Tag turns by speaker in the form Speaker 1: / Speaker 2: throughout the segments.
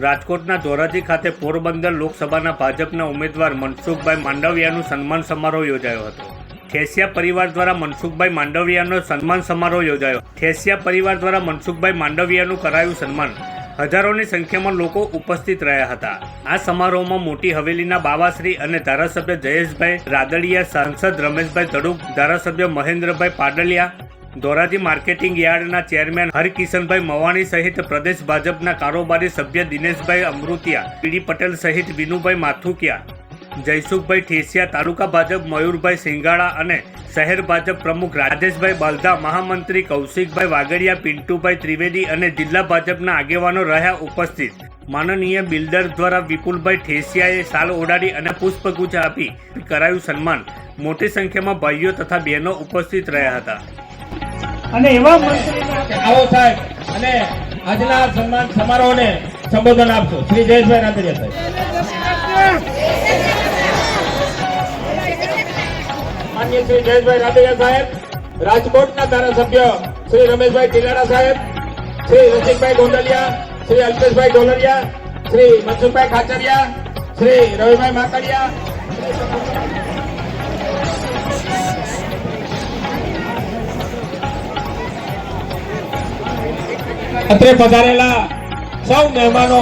Speaker 1: રાજકોટના ધોરાજી ખાતે પોરબંદર લોકસભાના ભાજપના ઉમેદવાર મનસુખભાઈ માંડવિયાનું સન્માન સમારોહ યોજાયો હતો. ઠેસિયા પરિવાર દ્વારા મનસુખભાઈ માંડવિયાનો સન્માન સમારોહ યોજાયો. ઠેસિયા પરિવાર દ્વારા મનસુખભાઈ માંડવિયાનું કરાયું સન્માન. હજારોની સંખ્યામાં લોકો ઉપસ્થિત રહ્યા હતા. આ સમારોહમાં મોટી હવેલીના બાવાશ્રી અને ધારાસભ્ય જયેશભાઈ રાદડિયા, સાંસદ રમેશભાઈ ધડુક, ધારાસભ્ય મહેન્દ્રભાઈ પાડલિયા ધોરાજી માર્કેટિંગ યાર્ડના ચેરમેન હરકિશનભાઈ મવાણી સહિત પ્રદેશ ભાજપના કારોબારી સભ્ય દિનેશભાઈ અમૃતિયા, પીડી પટેલ સહિત વિનુભાઈ માથુકિયા, જયસુખભાઈ ઠેસિયા, તાલુકા ભાજપ મયુરભાઈ સિંગાળા અને શહેર ભાજપ પ્રમુખ રાજેશભાઈ બાલધા, મહામંત્રી કૌશિકભાઈ વાગડિયા પિન્ટુભાઈ ત્રિવેદી અને જિલ્લા ભાજપના આગેવાનો રહ્યા ઉપસ્થિત. માનનીય બિલ્ડર દ્વારા વિપુલભાઈ ઠેસિયાએ સાલ ઓડાડી અને પુષ્પગુચ્છ આપી કરાયું સન્માન. મોટી સંખ્યામાં ભાઈઓ તથા બહેનો ઉપસ્થિત રહ્યા હતા.
Speaker 2: અને એવા
Speaker 3: આવો સાહેબ, અને આજના સન્માન સમારોહને સંબોધન આપશો. શ્રી જયેશભાઈ રાંદરિયા સાહેબ. માન્ય શ્રી જયેશભાઈ રાંદરિયા સાહેબ, રાજકોટના ધારાસભ્ય શ્રી રમેશભાઈ ટીલાડા સાહેબ, શ્રી રસિકભાઈ ગોંડલિયા, શ્રી અલ્પેશભાઈ ડોલરિયા શ્રી મનસુખભાઈ ખાચરિયા, શ્રી રવિભાઈ માકડિયા અત્રે પધારેલા સૌ મહેમાનો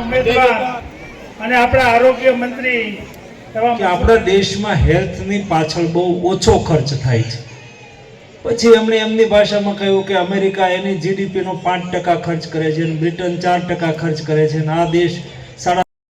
Speaker 2: ઉમેદવાર અને આપણા આરોગ્ય મંત્રી
Speaker 4: કે આપણા દેશમાં હેલ્થની પાછળ બહુ ઓછો ખર્ચ થાય છે. પછી એમણે એમની ભાષામાં કહ્યું કે અમેરિકા એની જીડીપીનો પાંચ ટકા ખર્ચ કરે છે બ્રિટન ચાર ટકા ખર્ચ કરે છે અને આ દેશ